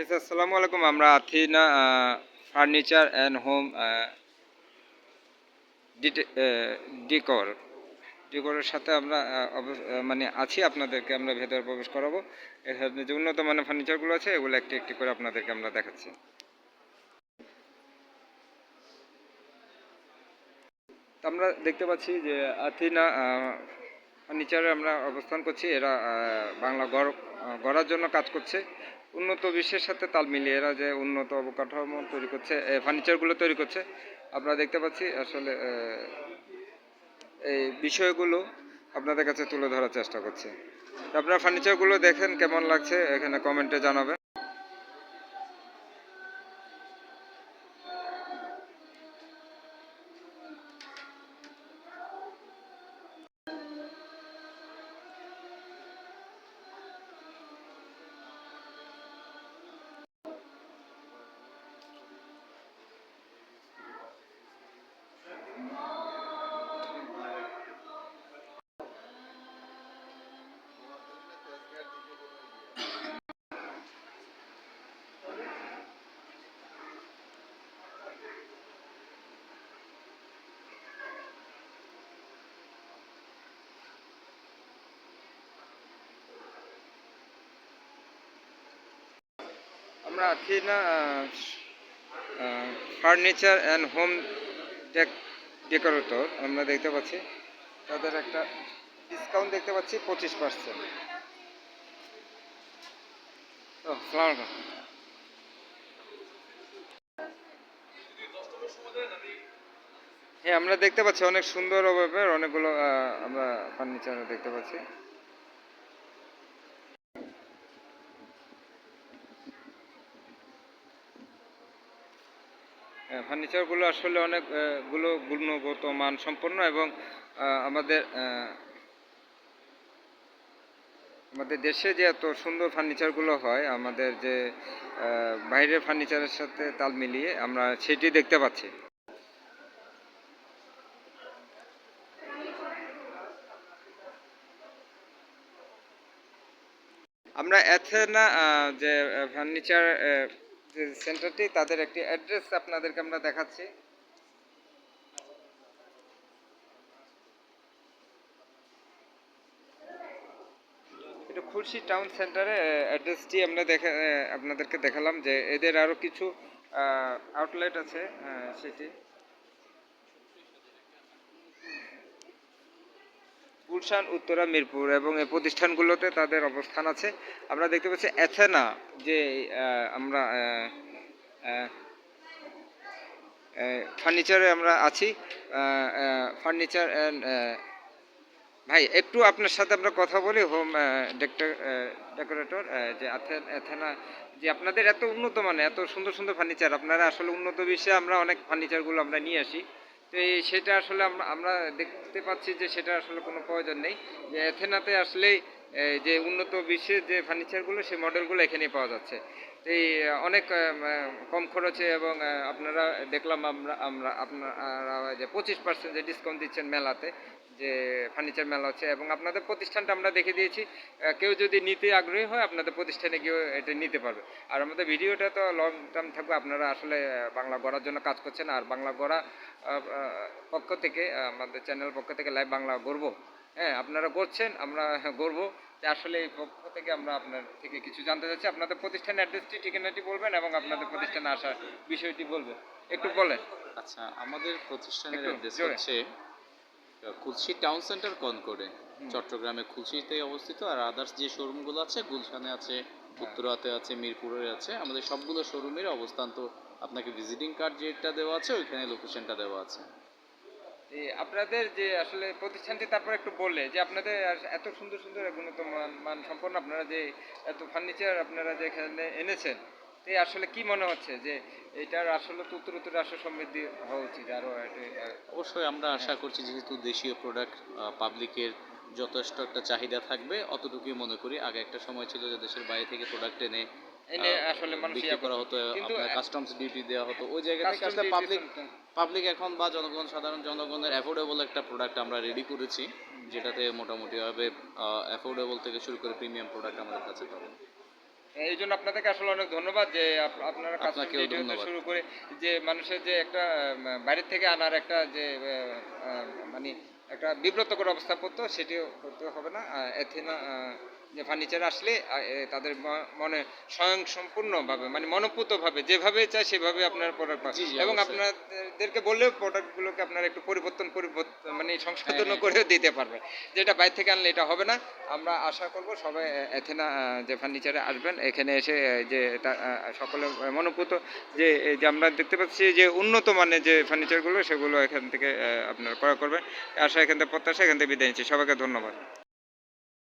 আসসালামু আলাইকুম আমরা Athina furniture and home decor ডিকরের সাথে আমরা অব- মানে আছি আপনাদেরকে, আমরা ভেতরে প্রবেশ করাবো। এখানে যে উন্নত মানের ফার্নিচারগুলো আছে, এগুলো একটি একটি করে আপনাদেরকে আমরা দেখাচ্ছি। আমরা দেখতে পাচ্ছি যে আথিনা ফার্নিচারে আমরা অবস্থান করছি। এরা বাংলা গড় গড়ার জন্য কাজ করছে। উন্নত বিশ্বের সাথে তাল মিলিয়ে এরা যে উন্নত অবকাঠামো তৈরি করছে ফার্নিচারগুলো তৈরি করছে। আপনারা দেখতে পাচ্ছি, আসলে এই বিষয়গুলো আপনাদের কাছে তুলে ধরার চেষ্টা করছে। আপনারা ফার্নিচারগুলো দেখেন কেমন লাগছে, এখানে কমেন্টে জানাবেন। আমরা Athina furniture and home decorator আমরা দেখতে পাচ্ছি। তাদের একটা ডিসকাউন্ট দেখতে পাচ্ছি, পঁচিশ পার্সেন্ট ও সালাম হ্যাঁ আমরা দেখতে পাচ্ছি অনেক সুন্দর ওভাবে অনেকগুলো আমরা ফার্নিচার দেখতে পাচ্ছি। ফার্নিচারগুলো আসলে অনেকগুলো গুণগত মান সম্পন্ন এবং আমাদের আমাদের দেশে যে এত সুন্দর ফার্নিচারগুলো হয়, আমাদের যে বাইরের ফার্নিচারের সাথে তাল মিলিয়ে আমরা সেটি দেখতে পাচ্ছি। আমরা এথেনা যে ফার্নিচার যে সেন্টারটি, তাদের একটি অ্যাড্রেস আপনাদেরকে আমরা দেখাচ্ছি। এটা খুলশি টাউন সেন্টারে অ্যাড্রেসটি আমরা দেখা আপনাদেরকে দেখালাম যে এদের আরও কিছু আউটলেট আছে সেটি। গুলশান, উত্তরা, মিরপুর এবং এই প্রতিষ্ঠানগুলোতে তাদের অবস্থান আছে। আমরা দেখতে পাচ্ছি অ্যাথেনা যে আমরা ফার্নিচারে আমরা আছি। ফার্নিচার অ্যান্ড ভাই, একটু আপনার সাথে আমরা কথা বলি। হোম ডেকোরেটর যে অ্যাথেনা যে আপনাদের এত উন্নত মানে এত সুন্দর সুন্দর ফার্নিচার। আপনারা আসলে উন্নত বিশ্বে আমরা অনেক ফার্নিচারগুলো আমরা নিয়ে আসি। তো সেটা আসলে আমরা দেখতে পাচ্ছি যে সেটা আসলে কোনো প্রয়োজন নেই। যে অ্যাথেনাতে আসলেই যে উন্নত বিশ্বের যে ফার্নিচারগুলো সেই মডেলগুলো এখানেই পাওয়া যাচ্ছে। এই অনেক কম খরচে এবং আপনারা দেখলাম আমরা আমরা, আপনারা যে পঁচিশ পার্সেন্ট যে ডিসকাউন্ট দিচ্ছেন মেলাতে, যে ফার্নিচার মেলা হচ্ছে এবং আপনাদের প্রতিষ্ঠানটা আমরা দেখে দিয়েছি কেউ যদি নিতে আগ্রহী হয় আপনাদের প্রতিষ্ঠানে গিয়ে এটা নিতে পারবে। আর আমাদের ভিডিওটা তো লং টার্ম থাকবে আপনারা আসলে বাংলা গড়ার জন্য কাজ করছেন, আর বাংলা গড়া পক্ষ থেকে আমাদের চ্যানেল পক্ষ থেকে লাইভ বাংলা গড়ব। হ্যাঁ আপনারা করছেন আমরা গর্ব যে আসলে এই থেকে আমরা আপনার থেকে কিছু জানতে চাচ্ছি আপনাদের প্রতিষ্ঠানের অ্যাড্রেসটি ঠিকানাটি বলবেন এবং আপনাদের প্রতিষ্ঠানে আসার বিষয়টি বলবেন একটু বলেন আচ্ছা আমাদের প্রতিষ্ঠানের একটু অ্যাড্রেস জোরে। হচ্ছে খুলশি টাউন সেন্টার কনকোডে চট্টগ্রামে খুলশিতে অবস্থিত আর আদার্স যে শোরুমগুলো আছে গুলশানে আছে। উত্তরাতে আছে মিরপুরে আছে আমাদের সবগুলো শোরুমের অবস্থান তো আপনাকে ভিজিটিং কার্ড যেটা দেওয়া আছে ওইখানে লোকেশনটা দেওয়া আছে এই আপনাদের যে আসলে প্রতিষ্ঠানটি তারপর একটু বললে যে আপনাদের এত সুন্দর সুন্দর গুণগত মান মান সম্পন্ন আপনারা যে এত ফার্নিচার আপনারা যে এখানে এনেছেন তো আসলে কি মনে হচ্ছে যে এটার আসলে তো উত্তর উত্তর আসলে সমৃদ্ধি হওয়া উচিত আরও অবশ্যই আমরা আশা করছি যেহেতু দেশীয় প্রোডাক্ট পাবলিকের যথেষ্ট একটা চাহিদা থাকবে অতটুকুই মনে করি। আগে একটা সময় ছিল যে দেশের বাইরে থেকে প্রোডাক্ট এনে এনে আসলে মানুষ ইয়া করা হতো আপনার কাস্টমস ডিউটি দেওয়া হতো। ওই জায়গা থেকে আসলে পাবলিক পাবলিক এখন বা জনগণ সাধারণ জনগণের অ্যাফোর্ডেবল একটা প্রোডাক্ট আমরা রেডি করেছি যেটাতে মোটামুটিভাবে অ্যাফোর্ডেবল থেকে শুরু করে প্রিমিয়াম প্রোডাক্ট আমাদের কাছে পাবেন এই জন্য আপনাদেরকে আসলে অনেক ধন্যবাদ যে আপনারা শুরু করে যে মানুষের যে একটা বাইরের থেকে আনার একটা যে মানে একটা বিব্রতকর অবস্থা পড়তো সেটিও করতে হবে না। এথেনা যে ফার্নিচার আসলে তাদের মনে স্বয়ং সম্পূর্ণভাবে মানে মনোপুতভাবে যেভাবে চায় সেভাবে আপনার প্রোডাক্ট জি, এবং। আপনাদেরকে বললেও প্রোডাক্টগুলোকে আপনারা একটু পরিবর্তন পরিবর্তন মানে সংশোধনও হ্যাঁ। করেও দিতে পারবে। যেটা বাইরে থেকে আনলে এটা হবে না। আমরা আশা করব সবাই এথেনা যে ফার্নিচারে আসবেন এখানে এসে যে সকলে মনোপুত যে যে আমরা দেখতে পাচ্ছি যে উন্নত মানের যে ফার্নিচারগুলো সেগুলো এখান থেকে আপনারা ক্রয় করবেন। আশা এখান থেকে প্রত্যাশা এখান থেকে বিদায় নিচ্ছি। সবাইকে ধন্যবাদ।